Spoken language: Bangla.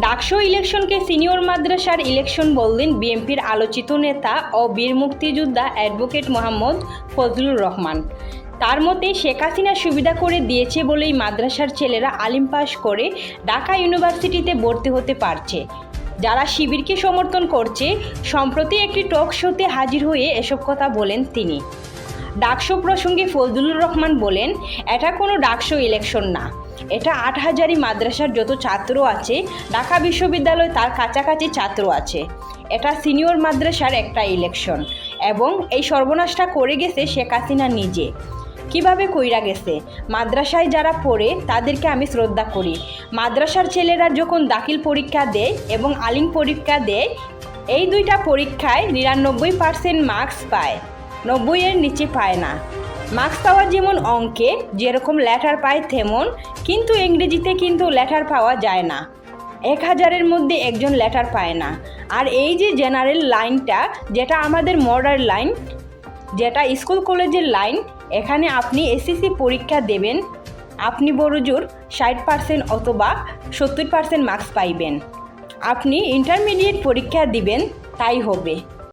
ডাকসু ইলেকশনকে সিনিয়র মাদ্রাসার ইলেকশন বললেন বিএনপির আলোচিত নেতা ও বীর মুক্তিযোদ্ধা অ্যাডভোকেট মোহাম্মদ ফজলুর রহমান। তার মতে, শেখ হাসিনা সুবিধা করে দিয়েছে বলেই মাদ্রাসার ছেলেরা আলিম পাস করে ঢাকা ইউনিভার্সিটিতে ভর্তি হতে পারছে। যারা শিবিরকে সমর্থন করছে, সম্প্রতি একটি টক শোতে হাজির হয়ে এসব কথা বলেন তিনি। ডাকসো প্রসঙ্গে ফজলুর রহমান বলেন, এটা কোনো ডাকসো ইলেকশন না। এটা আট হাজারি মাদ্রাসার যত ছাত্র আছে, ঢাকা বিশ্ববিদ্যালয় তার কাছাকাছি ছাত্র আছে। এটা সিনিয়র মাদ্রাসার একটা ইলেকশন এবং এই সর্বনাশটা করে গেছে শেখ হাসিনা নিজে। কীভাবে কইরা গেছে? মাদ্রাসায় যারা পড়ে, তাদেরকে আমি শ্রদ্ধা করি। মাদ্রাসার ছেলেরা যখন দাখিল পরীক্ষা দেয় এবং আলিম পরীক্ষা দেয়, এই দুইটা পরীক্ষায় নিরানব্বই পার্সেন্ট মার্কস পায়। নব্বইয়ের নিচে পায় না। মার্কস পাওয়া যেমন অঙ্কে, যেরকম লেটার পায় তেমন, কিন্তু ইংরেজিতে কিন্তু লেটার পাওয়া যায় না। এক হাজারের মধ্যে একজন লেটার পায় না। আর এই যে জেনারেল লাইনটা, যেটা আমাদের মডার্ন লাইন, যেটা স্কুল কলেজের লাইন, এখানে আপনি এসএসসি পরীক্ষা দেবেন, আপনি বড়জোর ষাট পার্সেন্ট অথবা সত্তর পার্সেন্ট মার্কস পাইবেন। আপনি ইন্টারমিডিয়েট পরীক্ষা দিবেন, তাই হবে।